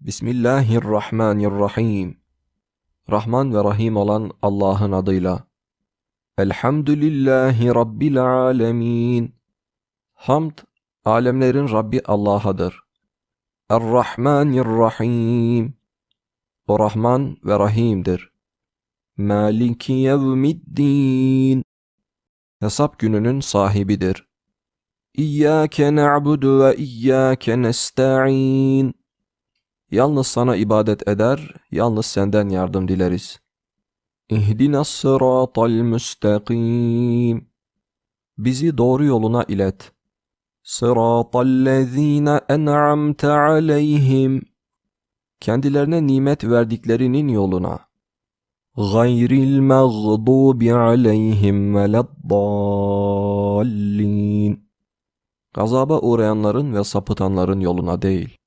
Bismillahirrahmanirrahim. Rahman ve Rahim olan Allah'ın adıyla. Elhamdülillahi Rabbil alemin. Hamd, alemlerin Rabbi Allah'adır. Errahmanirrahim. O Rahman ve Rahim'dir. Maliki yevmiddin. Hesap gününün sahibidir. İyyâke na'budu ve iyyâke nesta'in. Yalnız sana ibadet eder, yalnız senden yardım dileriz. İhdinas sıratal müstakim. Bizi doğru yoluna ilet. Sıratallezine en'amte aleyhim. Kendilerine nimet verdiklerinin yoluna. Gayril mağdubi aleyhim veleddallin. Gazaba uğrayanların ve sapıtanların yoluna değil.